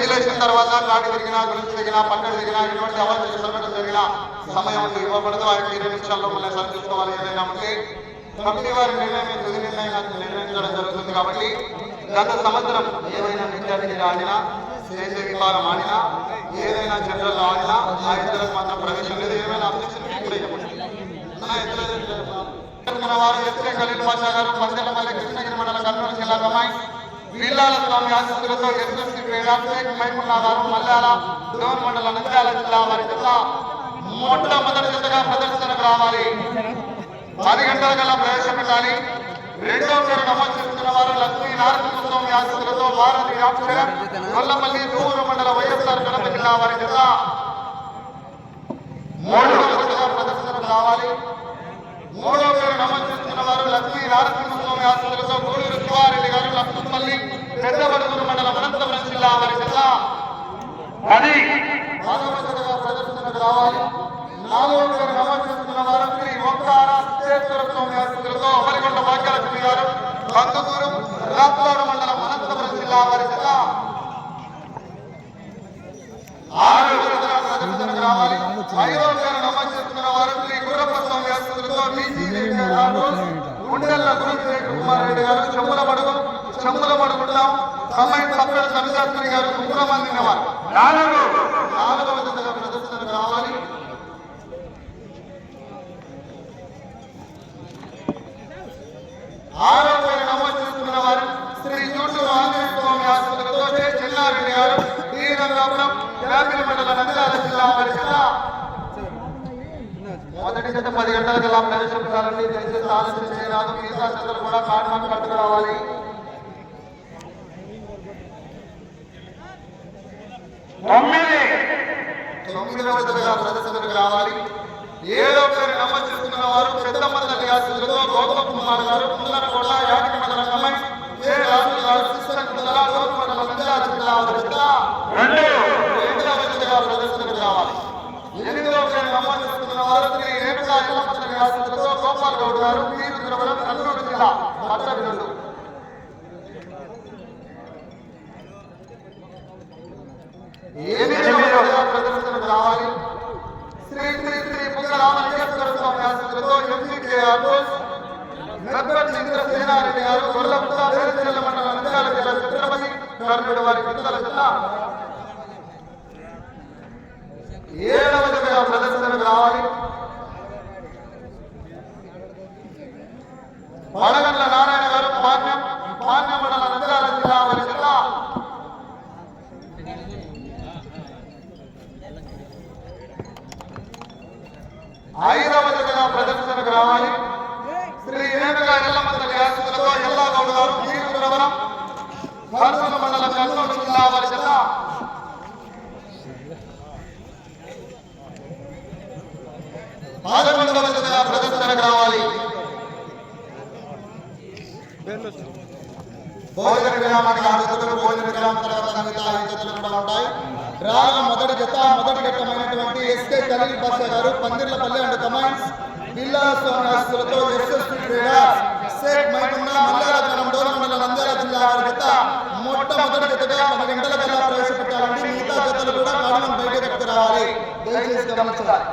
Regulation తర్వాత కాటి తిరిగినా గురించి తిరిగినా పక్కన తిరిగినా ఎటువంటి అవసరం సంఘటన జరిగినా సమయం ఇవ్వబడదు. ఆ యొక్క ఇరవై నిమిషాల్లో మళ్ళీ సరిచూసుకోవాలి ఏదైనా ఉంటే కమిటీ వారి నిర్ణయం తుది నిర్ణయం నిర్ణయించడం జరుగుతుంది కాబట్టి గత సంవత్సరం ఏదైనా విద్యార్థి ఆడినా స్టేజ్ విభాగం ఆడినా ఏదైనా జనరల్ ఆడినా ఆ ఇద్దరికి మాత్రం ప్రవేశం లేదు. ఏమైనా అబ్జెక్షన్ మన వారు ఎస్కే ఖలీల్ పాషా గారు పంచలపల్లి కృష్ణగిరి మండలం కర్నూలు జిల్లా అమ్మాయి వీళ్ళాల స్వామి ఆశీస్సులతో ఎస్ఎస్సి వేదాంతేక్ షేక్ మల్లాల డోన్ మండల నంద్యాల జిల్లా వారి జిల్లా మొట్టమొదటి జతగా ప్రదర్శనకు రావాలి. పది గంటల కల్లా ప్రవేశపెట్టాలి రెండో పేరు నమోదు చేసుకున్న వారు లక్ష్మీ నారసింహస్వామి ఆశీస్సులతో భారతి రామచరణ్ గొల్లపల్లి మండల వైఎస్ఆర్ కడప జిల్లా వారి జిల్లా మూడో జతగా ప్రదర్శనకు రావాలి. మూడో పేరు నమోదు చేసుకున్న వారు లక్ష్మీ నారసింహస్వామి ఆశీస్సులతో గూడూరు శివారెడ్డి గారు లక్ష్మపల్లి పెద్దబడుగురు మండలం అనంతపురం జిల్లా వారి జిల్లా అది పదవదగా ప్రదర్శనకు రావాలి నాలుగో పేరు నమోదు వారు శ్రీ సిద్ధేశ్వర స్వామి ఆశీస్సులతో అమరికొండ భాగ్యలక్ష్మి గారు కందుకూరు రాప్తాడు మండలం అనంతపురం జిల్లా వారి జిల్లా ఆరు విడతల రావాలి ఐదో పేరు వారు శ్రీ గురప్ప స్వామి ఆశీస్సులతో బీసీ కుమార్ రెడ్డి గారు చెమ్ముల మడుగు చెమ్ముల మడుగుంటాం కంబైన్ సభ్యుల సమిశాస్త్రి గారు సుబ్రహ్మణ్యం నాలుగు నాలుగవ ప్రదర్శనకు రావాలి ఆరో పేరు నమోదు చేసుకున్న వారు శ్రీ జూటు ఆంజనేయ స్వామి ఆశీస్సులతో జె. చెన్నారెడ్డి గారు డి రంగాపురం యాపిల్ మండల నంద్యాల జిల్లా వారి జిల్లా జత పది గంటల కల్లా ప్రవేశపెట్టాలండి దయచేసి ఆలస్యం చేయరాదు మిగతా జతలు కూడా కార్డు కట్టుకు రావాలి తొమ్మిది. తొమ్మిదవ ప్రదర్శనకు రావాలి. ఏడో పేరు నమోదు చేసుకున్న వారు పెద్దమ్మ తల్లి ఆశీస్సులతో గౌతమ్ కుమార్ గారు కుందర కొండ యాటికి మండల కమ్మై జే రాజు గారు శిక్షణ కుందర లోపు మండల రెండవ ప్రదర్శనకు రావాలి. ఎనిమిదవ పేరు నమోదు చేసుకున్న వారు శ్రీ రేణుకా ఎల్లమ్మ తల్లి గోపాల్ గౌడ్ గారు వీరు తిరుమల జిల్లా ప్రదర్శనకు రావాలి శ్రీ శ్రీ శ్రీ పుంగరామలింగేశ్వర స్వామి ఆశీస్సులతో ఎంసీకే ఆటోస్ నర్పట్ చంద్ర గారు గొల్లపుట్ట మండలం నంద్యాల జిల్లా కర్ణుడు వారి జిల్లా ఏడవ జతగా ప్రదర్శనకు రావాలి వడగండ్ల నారాయణ గారు మండల నంద్యాల జిల్లా వారి జిల్లా ఐదవ జతగా ప్రదర్శనకు రావాలి శ్రీ రేణుగా ఎల్లమ్మ తల్లి ఆశీస్సులతో ఎల్లా గౌడ్ గారు వీరుద్రవరం కర్నూలు మండల కర్నూలు జిల్లా వారి జిల్లా పదకొండవ జతగా ప్రదర్శనకు రావాలి భోజన విరామానికి ఆరు జతలు భోజన విరామం తర్వాత మిగతా ఐదు జతలు కూడా ఉంటాయి రాగ మొదటి జత మొదటి ఘట్టమైనటువంటి ఎస్కే ఖలీల్ బాషా గారు పందిర్లపల్లి అండ్ కమాండ్స్ బిల్లా స్వామి ఆశీస్సులతో ఎస్ఎస్పి క్రీడా షేక్ మైమున్నా మల్లారపురం మండల నంద్యాల జిల్లా వారి జత మొట్టమొదటి జతగా పది గంటల కల్లా ప్రవేశపెట్టాలండి. మిగతా జతలు కూడా కారణం బయట రావాలి దయచేసి గమనించాలి